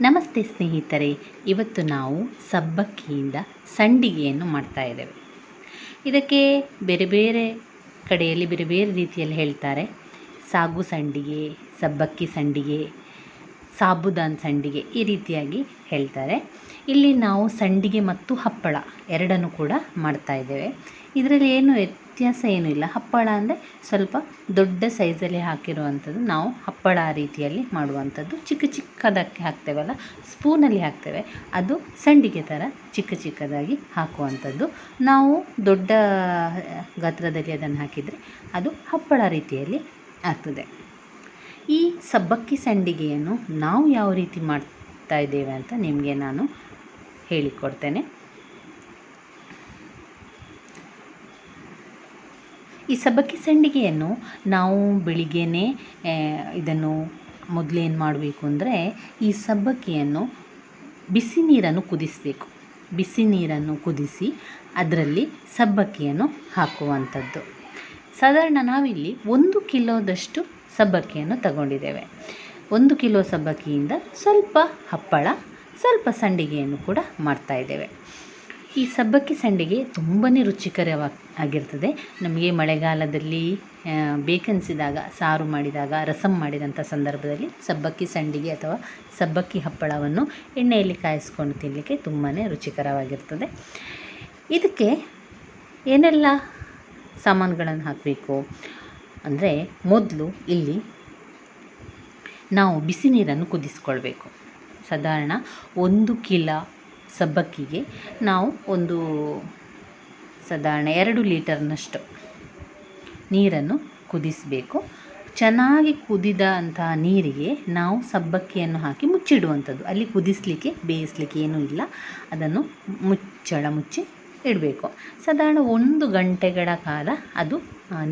ನಮಸ್ತೆ ಸ್ನೇಹಿತರೆ, ಇವತ್ತು ನಾವು ಸಬ್ಬಕ್ಕಿಯಿಂದ ಸಂಡಿಗೆಯನ್ನು ಮಾಡ್ತಾ ಇದ್ದೇವೆ. ಇದಕ್ಕೆ ಬೇರೆ ಬೇರೆ ಕಡೆಯಲ್ಲಿ ಬೇರೆ ಬೇರೆ ರೀತಿಯಲ್ಲಿ ಹೇಳ್ತಾರೆ. ಸಾಗು ಸಂಡಿಗೆ, ಸಬ್ಬಕ್ಕಿ ಸಂಡಿಗೆ ಸಾಬುದಾನ್ ಸಂಡಿಗೆ ಈ ರೀತಿಯಾಗಿ ಹೇಳ್ತಾರೆ. ಇಲ್ಲಿ ನಾವು ಸಂಡಿಗೆ ಮತ್ತು ಹಪ್ಪಳ ಎರಡನ್ನು ಕೂಡ ಮಾಡ್ತಾ ಇದ್ದೇವೆ. ಇದರಲ್ಲಿ ಏನು ವ್ಯತ್ಯಾಸ ಏನೂ ಇಲ್ಲ. ಹಪ್ಪಳ ಅಂದರೆ ಸ್ವಲ್ಪ ದೊಡ್ಡ ಸೈಜಲ್ಲಿ ಹಾಕಿರುವಂಥದ್ದು. ನಾವು ಹಪ್ಪಳ ರೀತಿಯಲ್ಲಿ ಮಾಡುವಂಥದ್ದು. ಚಿಕ್ಕ ಚಿಕ್ಕದಕ್ಕೆ ಹಾಕ್ತೇವಲ್ಲ, ಸ್ಪೂನಲ್ಲಿ ಹಾಕ್ತೇವೆ. ಅದು ಸಂಡಿಗೆ ಥರ ಚಿಕ್ಕ ಚಿಕ್ಕದಾಗಿ ಹಾಕುವಂಥದ್ದು. ನಾವು ದೊಡ್ಡ ಗಾತ್ರದಲ್ಲಿ ಅದನ್ನು ಹಾಕಿದರೆ ಅದು ಹಪ್ಪಳ ರೀತಿಯಲ್ಲಿ ಆಗ್ತದೆ. ಈ ಸಬ್ಬಕ್ಕಿ ಸಂಡಿಗೆಯನ್ನು ನಾವು ಯಾವ ರೀತಿ ಮಾಡ್ತಾ ಇದ್ದೇವೆ ಅಂತ ನಿಮಗೆ ನಾನು ಹೇಳಿಕೊಡ್ತೇನೆ. ಈ ಸಬ್ಬಕ್ಕಿ ಸಂಡಿಗೆಯನ್ನು ನಾವು ಬೆಳಿಗ್ಗೆನೇ ಇದನ್ನು ಮೊದಲೇನು ಮಾಡಬೇಕು ಅಂದರೆ ಈ ಸಬ್ಬಕ್ಕಿಯನ್ನು ಬಿಸಿ ನೀರನ್ನು ಕುದಿಸಬೇಕು. ಬಿಸಿ ನೀರನ್ನು ಕುದಿಸಿ ಅದರಲ್ಲಿ ಸಬ್ಬಕ್ಕಿಯನ್ನು ಹಾಕುವಂಥದ್ದು. ಸಾಧಾರಣ ನಾವಿಲ್ಲಿ ಒಂದು ಕಿಲೋದಷ್ಟು ಸಬ್ಬಕ್ಕಿಯನ್ನು ತಗೊಂಡಿದ್ದೇವೆ. ಒಂದು ಕಿಲೋ ಸಬ್ಬಕ್ಕಿಯಿಂದ ಸ್ವಲ್ಪ ಹಪ್ಪಳ, ಸ್ವಲ್ಪ ಸಂಡಿಗೆಯನ್ನು ಕೂಡ ಮಾಡ್ತಾ ಇದ್ದೇವೆ. ಈ ಸಬ್ಬಕ್ಕಿ ಸಂಡಿಗೆ ತುಂಬಾ ರುಚಿಕರವಾಗಿ, ಆಗಿರ್ತದೆ. ನಮಗೆ ಮಳೆಗಾಲದಲ್ಲಿ ಬೇಕನ್ಸಿದಾಗ ಸಾರು ಮಾಡಿದಾಗ, ರಸಂ ಮಾಡಿದಂಥ ಸಂದರ್ಭದಲ್ಲಿ ಸಬ್ಬಕ್ಕಿ ಸಂಡಿಗೆ ಅಥವಾ ಸಬ್ಬಕ್ಕಿ ಹಪ್ಪಳವನ್ನು ಎಣ್ಣೆಯಲ್ಲಿ ಕಾಯಿಸ್ಕೊಂಡು ತಿನ್ನಲಿಕ್ಕೆ ತುಂಬಾ ರುಚಿಕರವಾಗಿರ್ತದೆ. ಇದಕ್ಕೆ ಏನೆಲ್ಲ ಸಾಮಾನುಗಳನ್ನು ಹಾಕಬೇಕು? ಅಂದರೆ ಮೊದಲು ಇಲ್ಲಿ ನಾವು ಬಿಸಿ ನೀರನ್ನು ಕುದಿಸ್ಕೊಳ್ಬೇಕು. ಸಾಧಾರಣ ಒಂದು ಕಿಲ ಸಬ್ಬಕ್ಕಿಗೆ ನಾವು ಒಂದು ಸಾಧಾರಣ ಎರಡು ಲೀಟರ್ನಷ್ಟು ನೀರನ್ನು ಕುದಿಸಬೇಕು. ಚೆನ್ನಾಗಿ ಕುದಿದ ಅಂತಹ ನೀರಿಗೆ ನಾವು ಸಬ್ಬಕ್ಕಿಯನ್ನು ಹಾಕಿ ಮುಚ್ಚಿಡುವಂಥದ್ದು. ಅಲ್ಲಿ ಕುದಿಸಲಿಕ್ಕೆ, ಬೇಯಿಸಲಿಕ್ಕೆ ಏನೂ ಇಲ್ಲ. ಅದನ್ನು ಮುಚ್ಚಳ ಮುಚ್ಚಿ ಇಡಬೇಕು. ಸಾಧಾರಣ ಒಂದು ಗಂಟೆಗಳ ಕಾಲ ಅದು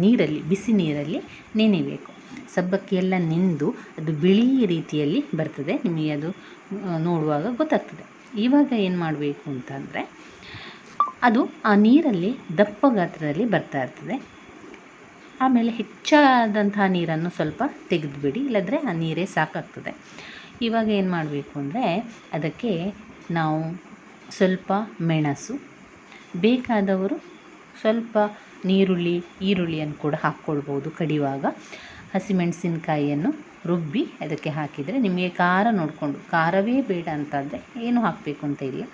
ನೀರಲ್ಲಿ, ಬಿಸಿ ನೀರಲ್ಲಿ ನೆನೆಯಬೇಕು. ಸಬ್ಬಕ್ಕಿ ಎಲ್ಲ ನೆಂದು, ಅದು ಬಿಳಿ ರೀತಿಯಲ್ಲಿ ಬರ್ತದೆ. ನಿಮಗೆ ಅದು ನೋಡುವಾಗ ಗೊತ್ತಾಗ್ತದೆ. ಇವಾಗ ಏನು ಮಾಡಬೇಕು ಅಂತಂದರೆ, ಅದು ಆ ನೀರಲ್ಲಿ ದಪ್ಪ ಗಾತ್ರದಲ್ಲಿ ಬರ್ತಾ ಇರ್ತದೆ. ಆಮೇಲೆ ಹೆಚ್ಚಾದಂತಹ ನೀರನ್ನು ಸ್ವಲ್ಪ ತೆಗೆದುಬಿಡಿ, ಇಲ್ಲದ್ರೆ ಆ ನೀರೇ ಸಾಕಾಗ್ತದೆ. ಇವಾಗ ಏನು ಮಾಡಬೇಕು ಅಂದರೆ, ಅದಕ್ಕೆ ನಾವು ಸ್ವಲ್ಪ ಮೆಣಸು ಬೇಕಾದವರು ಸ್ವಲ್ಪ ನೀರುಳ್ಳಿ, ಈರುಳ್ಳಿಯನ್ನು ಕೂಡ ಹಾಕ್ಕೊಳ್ಬೋದು ಕಡಿಯುವಾಗ ಹಸಿಮೆಣಸಿನಕಾಯಿಯನ್ನು ರುಬ್ಬಿ ಅದಕ್ಕೆ ಹಾಕಿದರೆ ನಿಮಗೆ ಖಾರ ನೋಡಿಕೊಂಡು, ಖಾರವೇ ಬೇಡ ಅಂತಂದರೆ ಏನು ಹಾಕಬೇಕು ಅಂತ ಇಲ್ಲ.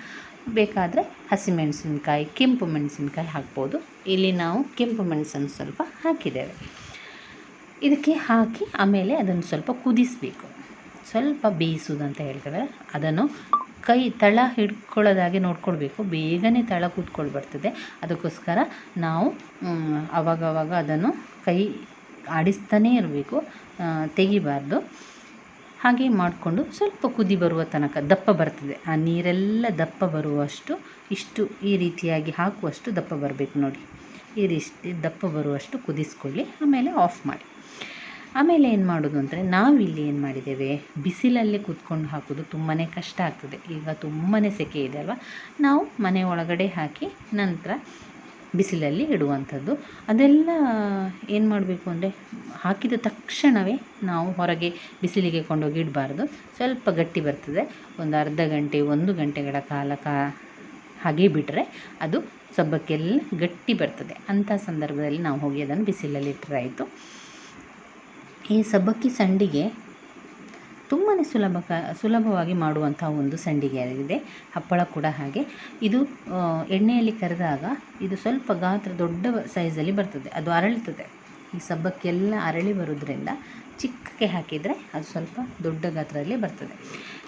ಬೇಕಾದರೆ ಹಸಿಮೆಣಸಿನ್ಕಾಯಿ, ಕೆಂಪು ಮೆಣಸಿನ್ಕಾಯಿ ಹಾಕ್ಬೋದು. ಇಲ್ಲಿ ನಾವು ಕೆಂಪು ಮೆಣಸನ್ನು ಸ್ವಲ್ಪ ಹಾಕಿದ್ದೇವೆ. ಇದಕ್ಕೆ ಹಾಕಿ ಆಮೇಲೆ ಅದನ್ನು ಸ್ವಲ್ಪ ಕುದಿಸಬೇಕು. ಸ್ವಲ್ಪ ಬೇಯಿಸೋದು ಅಂತ ಹೇಳ್ತೇವೆ ಅದನ್ನು ಕೈ ತಳ ಹಿಡ್ಕೊಳ್ಳೋದಾಗೆ ನೋಡ್ಕೊಳ್ಬೇಕು. ಬೇಗನೆ ತಳ ಕೂತ್ಕೊಳ್ಬರ್ತದೆ. ಅದಕ್ಕೋಸ್ಕರ ನಾವು ಅವಾಗವಾಗ ಅದನ್ನು ಕೈ ಆಡಿಸ್ತಾನೇ ಇರಬೇಕು. ತೆಗಿಬಾರ್ದು. ಹಾಗೆ ಮಾಡಿಕೊಂಡು ಸ್ವಲ್ಪ ಕುದಿ ಬರುವ ತನಕ ದಪ್ಪ ಬರ್ತದೆ. ಆ ನೀರೆಲ್ಲ ದಪ್ಪ ಬರುವಷ್ಟು, ಇಷ್ಟು ಈ ರೀತಿಯಾಗಿ ಹಾಕುವಷ್ಟು ದಪ್ಪ ಬರಬೇಕು ನೋಡಿ. ಈ ರೀತಿ ದಪ್ಪ ಬರುವಷ್ಟು ಕುದಿಸ್ಕೊಳ್ಳಿ, ಆಮೇಲೆ ಆಫ್ ಮಾಡಿ. ಆಮೇಲೆ ಏನು ಮಾಡೋದು ಅಂದರೆ ನಾವಿಲ್ಲಿ ಏನು ಮಾಡಿದ್ದೇವೆ? ಬಿಸಿಲಲ್ಲಿ ಕೂತ್ಕೊಂಡು ಹಾಕೋದು ತುಂಬಾ ಕಷ್ಟ ಆಗ್ತದೆ. ಈಗ ತುಂಬಾ ಸೆಕೆ ಇದೆ ಅಲ್ವಾ? ನಾವು ಮನೆ ಒಳಗಡೆ ಹಾಕಿ ನಂತರ ಬಿಸಿಲಲ್ಲಿ ಇಡುವಂಥದ್ದು. ಅದೆಲ್ಲ ಏನು ಮಾಡಬೇಕು ಅಂದರೆ ಹಾಕಿದ ತಕ್ಷಣವೇ ನಾವು ಹೊರಗೆ ಬಿಸಿಲಿಗೆ ಕೊಂಡೋಗಿ ಇಡಬಾರ್ದು. ಸ್ವಲ್ಪ ಗಟ್ಟಿ ಬರ್ತದೆ. ಒಂದು ಅರ್ಧ ಗಂಟೆ, ಒಂದು ಗಂಟೆಗಳ ಕಾಲ ಕಾ ಹಾಗೆ ಬಿಟ್ಟರೆ ಅದು ಸಬ್ಬಕ್ಕೆಲ್ಲ ಗಟ್ಟಿ ಬರ್ತದೆ. ಅಂಥ ಸಂದರ್ಭದಲ್ಲಿ ನಾವು ಹೋಗಿ ಅದನ್ನು ಬಿಸಿಲಲ್ಲಿ ಇಟ್ಟರೆ ಆಯಿತು. ಈ ಸಬ್ಬಕ್ಕಿ ಸಂಡಿಗೆ ತುಂಬಾ ಸುಲಭ ಸುಲಭವಾಗಿ ಮಾಡುವಂಥ ಒಂದು ಸಂಡಿಗೆ ಆಗಿದೆ. ಹಪ್ಪಳ ಕೂಡ ಹಾಗೆ. ಇದು ಎಣ್ಣೆಯಲ್ಲಿ ಕರೆದಾಗ ಇದು ಸ್ವಲ್ಪ ಗಾತ್ರ ದೊಡ್ಡ ಸೈಜಲ್ಲಿ ಬರ್ತದೆ. ಅದು ಅರಳುತ್ತದೆ. ಈ ಸಬ್ಬಕ್ಕೆಲ್ಲ ಅರಳಿ ಬರೋದ್ರಿಂದ ಚಿಕ್ಕಕ್ಕೆ ಹಾಕಿದರೆ ಅದು ಸ್ವಲ್ಪ ದೊಡ್ಡ ಗಾತ್ರದಲ್ಲಿ ಬರ್ತದೆ.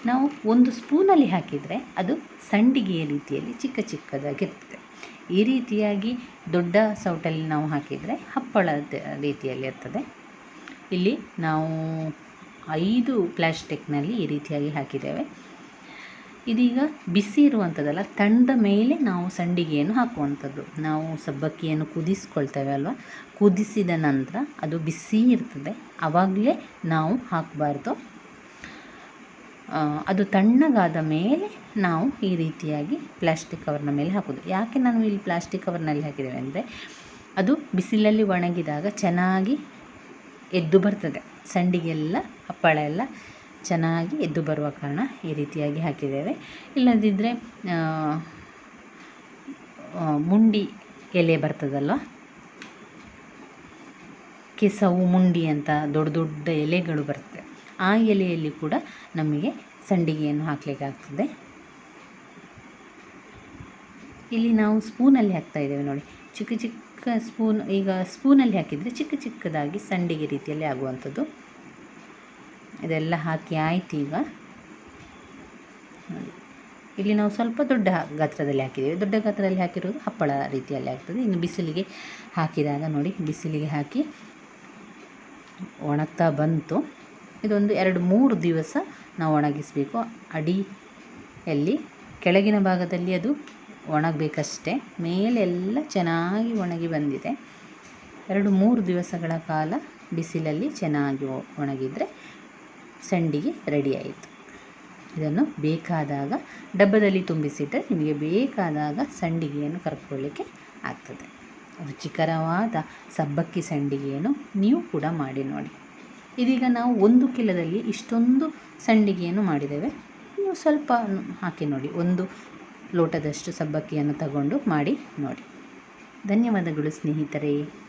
ನಾವು ಒಂದು ಸ್ಪೂನಲ್ಲಿ ಹಾಕಿದರೆ ಅದು ಸಂಡಿಗೆಯ ರೀತಿಯಲ್ಲಿ ಚಿಕ್ಕ ಚಿಕ್ಕದಾಗಿರ್ತದೆ ಈ ರೀತಿಯಾಗಿ ದೊಡ್ಡ ಸೌಟಲ್ಲಿ ನಾವು ಹಾಕಿದರೆ ಹಪ್ಪಳದ ರೀತಿಯಲ್ಲಿ ಇರ್ತದೆ. ಇಲ್ಲಿ ನಾವು ಐದು ಪ್ಲ್ಯಾಸ್ಟಿಕ್ನಲ್ಲಿ ಈ ರೀತಿಯಾಗಿ ಹಾಕಿದ್ದೇವೆ. ಇದೀಗ ಬಿಸಿ ಇರುವಂಥದ್ದಲ್ಲ ತಣ್ಣದ ಮೇಲೆ ನಾವು ಸಂಡಿಗೆಯನ್ನು ಹಾಕುವಂಥದ್ದು ನಾವು ಸಬ್ಬಕ್ಕಿಯನ್ನು ಕುದಿಸ್ಕೊಳ್ತೇವೆ ಅಲ್ವಾ? ಕುದಿಸಿದ ನಂತರ ಅದು ಬಿಸಿ ಇರ್ತದೆ. ಆವಾಗಲೇ ನಾವು ಹಾಕಬಾರ್ದು. ಅದು ತಣ್ಣಗಾದ ಮೇಲೆ ನಾವು ಈ ರೀತಿಯಾಗಿ ಪ್ಲ್ಯಾಸ್ಟಿಕ್ ಕವರ್ನ ಮೇಲೆ ಹಾಕೋದು. ಯಾಕೆ ನಾನು ಇಲ್ಲಿ ಪ್ಲ್ಯಾಸ್ಟಿಕ್ ಕವರ್ನಲ್ಲಿ ಹಾಕಿದ್ದೇವೆ ಅಂದರೆ, ಅದು ಬಿಸಿಲಲ್ಲಿ ಒಣಗಿದಾಗ ಚೆನ್ನಾಗಿ ಎದ್ದು ಬರ್ತದೆ. ಸಂಡಿಗೆಲ್ಲ ಹಪ್ಪಳ ಎಲ್ಲ ಚೆನ್ನಾಗಿ ಎದ್ದು ಬರುವ ಕಾರಣ ಈ ರೀತಿಯಾಗಿ ಹಾಕಿದ್ದೇವೆ. ಇಲ್ಲದಿದ್ದರೆ ಮುಂಡಿ ಎಲೆ ಬರ್ತದಲ್ವ? ಕೆಸವು ಮುಂಡಿ ಅಂತ ದೊಡ್ಡ ದೊಡ್ಡ ಎಲೆಗಳು ಬರ್ತದೆ. ಆ ಎಲೆಯಲ್ಲಿ ಕೂಡ ನಮಗೆ ಸಂಡಿಗೆಯನ್ನು ಹಾಕಲಿಕ್ಕಾಗ್ತದೆ ಇಲ್ಲಿ ನಾವು ಸ್ಪೂನಲ್ಲಿ ಹಾಕ್ತಾ ಇದ್ದೇವೆ ನೋಡಿ. ಚಿಕ್ಕ ಚಿಕ್ಕ ಸ್ಪೂನ್, ಈಗ ಸ್ಪೂನಲ್ಲಿ ಹಾಕಿದರೆ ಚಿಕ್ಕ ಚಿಕ್ಕದಾಗಿ ಸಂಡಿಗೆ ರೀತಿಯಲ್ಲಿ ಆಗುವಂಥದ್ದು. ಇದೆಲ್ಲ ಹಾಕಿ ಆಯಿತು ಈಗ. ಇಲ್ಲಿ ನಾವು ಸ್ವಲ್ಪ ದೊಡ್ಡ ಗಾತ್ರದಲ್ಲಿ ಹಾಕಿದ್ದೇವೆ. ದೊಡ್ಡ ಗಾತ್ರದಲ್ಲಿ ಹಾಕಿರೋದು ಹಪ್ಪಳ ರೀತಿಯಲ್ಲಿ ಆಗ್ತದೆ. ಇನ್ನು ಬಿಸಿಲಿಗೆ ಹಾಕಿದಾಗ ನೋಡಿ, ಬಿಸಿಲಿಗೆ ಹಾಕಿ ಒಣಗ್ತಾ ಬಂತು. ಇದೊಂದು ಎರಡು ಮೂರು ದಿವಸ ನಾವು ಒಣಗಿಸಬೇಕು. ಅಡಿಯಲ್ಲಿ, ಕೆಳಗಿನ ಭಾಗದಲ್ಲಿ ಅದು ಒಣಗಬೇಕಷ್ಟೇ. ಮೇಲೆಲ್ಲ ಚೆನ್ನಾಗಿ ಒಣಗಿ ಬಂದಿದೆ. ಎರಡು ಮೂರು ದಿವಸಗಳ ಕಾಲ ಬಿಸಿಲಲ್ಲಿ ಚೆನ್ನಾಗಿ ಒಣಗಿದರೆ ಸಂಡಿಗೆ ರೆಡಿ ಆಯಿತು. ಇದನ್ನು ಬೇಕಾದಾಗ ಡಬ್ಬದಲ್ಲಿ ತುಂಬಿಸಿಟ್ಟರೆ ನಿಮಗೆ ಬೇಕಾದಾಗ ಸಂಡಿಗೆಯನ್ನು ಕರ್ಕೊಳ್ಳಿಕ್ಕೆ ಆಗ್ತದೆ. ರುಚಿಕರವಾದ ಸಬ್ಬಕ್ಕಿ ಸಂಡಿಗೆಯನ್ನು ನೀವು ಕೂಡ ಮಾಡಿ ನೋಡಿ. ಇದೀಗ ನಾವು ಒಂದು ಕಿಲೋದಲ್ಲಿ ಇಷ್ಟೊಂದು ಸಂಡಿಗೆಯನ್ನು ಮಾಡಿದ್ದೇವೆ. ನೀವು ಸ್ವಲ್ಪ ಹಾಕಿ ನೋಡಿ. ಒಂದು ಲೋಟದಷ್ಟು ಸಬ್ಬಕ್ಕಿಯನ್ನು ತಗೊಂಡು ಮಾಡಿ ನೋಡಿ. ಧನ್ಯವಾದಗಳು ಸ್ನೇಹಿತರೆ.